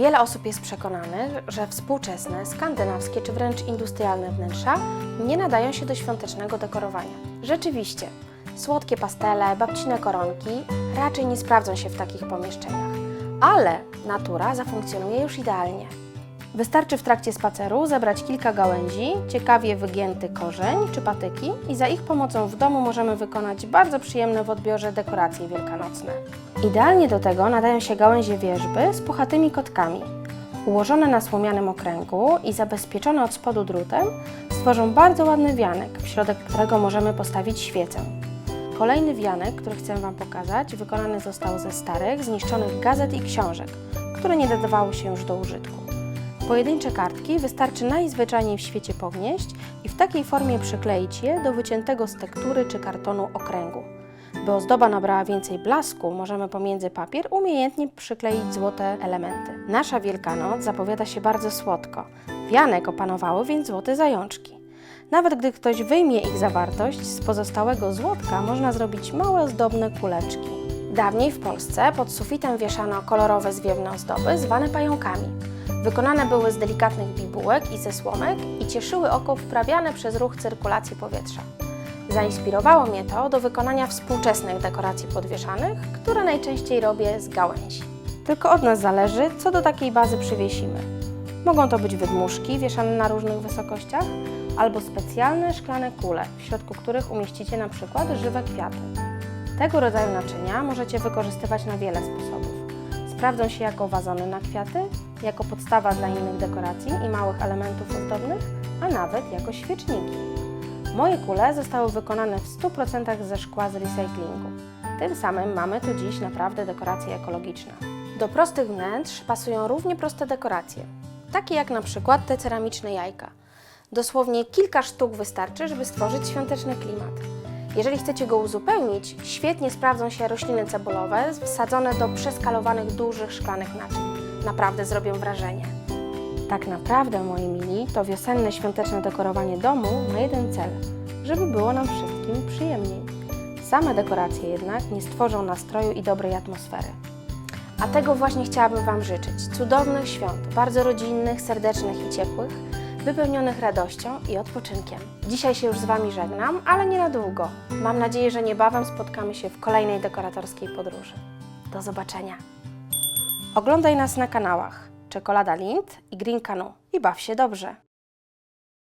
Wiele osób jest przekonanych, że współczesne, skandynawskie czy wręcz industrialne wnętrza nie nadają się do świątecznego dekorowania. Rzeczywiście, słodkie pastele, babcine koronki raczej nie sprawdzą się w takich pomieszczeniach, ale natura zafunkcjonuje już idealnie. Wystarczy w trakcie spaceru zebrać kilka gałęzi, ciekawie wygięty korzeń czy patyki i za ich pomocą w domu możemy wykonać bardzo przyjemne w odbiorze dekoracje wielkanocne. Idealnie do tego nadają się gałęzie wierzby z puchatymi kotkami. Ułożone na słomianym okręgu i zabezpieczone od spodu drutem stworzą bardzo ładny wianek, w środek którego możemy postawić świecę. Kolejny wianek, który chcę Wam pokazać, wykonany został ze starych, zniszczonych gazet i książek, które nie nadawały się już do użytku. Pojedyncze kartki wystarczy najzwyczajniej w świecie pognieść i w takiej formie przykleić je do wyciętego z tektury czy kartonu okręgu. By ozdoba nabrała więcej blasku, możemy pomiędzy papier umiejętnie przykleić złote elementy. Nasza Wielkanoc zapowiada się bardzo słodko. Wianek opanowały więc złote zajączki. Nawet gdy ktoś wyjmie ich zawartość, z pozostałego złotka można zrobić małe ozdobne kuleczki. Dawniej w Polsce pod sufitem wieszano kolorowe zwiewne ozdoby zwane pająkami. Wykonane były z delikatnych bibułek i ze słomek i cieszyły oko wprawiane przez ruch cyrkulacji powietrza. Zainspirowało mnie to do wykonania współczesnych dekoracji podwieszanych, które najczęściej robię z gałęzi. Tylko od nas zależy, co do takiej bazy przywiesimy. Mogą to być wydmuszki wieszane na różnych wysokościach, albo specjalne szklane kule, w środku których umieścicie na przykład żywe kwiaty. Tego rodzaju naczynia możecie wykorzystywać na wiele sposobów. Sprawdzą się jako wazony na kwiaty, jako podstawa dla innych dekoracji i małych elementów ozdobnych, a nawet jako świeczniki. Moje kule zostały wykonane w 100% ze szkła z recyklingu. Tym samym mamy tu dziś naprawdę dekoracje ekologiczne. Do prostych wnętrz pasują równie proste dekoracje, takie jak na przykład te ceramiczne jajka. Dosłownie kilka sztuk wystarczy, żeby stworzyć świąteczny klimat. Jeżeli chcecie go uzupełnić, świetnie sprawdzą się rośliny cebulowe wsadzone do przeskalowanych dużych szklanych naczyń. Naprawdę zrobią wrażenie. Tak naprawdę, moi mili, to wiosenne świąteczne dekorowanie domu ma jeden cel, żeby było nam wszystkim przyjemniej. Same dekoracje jednak nie stworzą nastroju i dobrej atmosfery. A tego właśnie chciałabym Wam życzyć. Cudownych świąt, bardzo rodzinnych, serdecznych i ciepłych, wypełnionych radością i odpoczynkiem. Dzisiaj się już z Wami żegnam, ale nie na długo. Mam nadzieję, że niebawem spotkamy się w kolejnej dekoratorskiej podróży. Do zobaczenia. Oglądaj nas na kanałach Czekolada Lind i Green Canoe i baw się dobrze.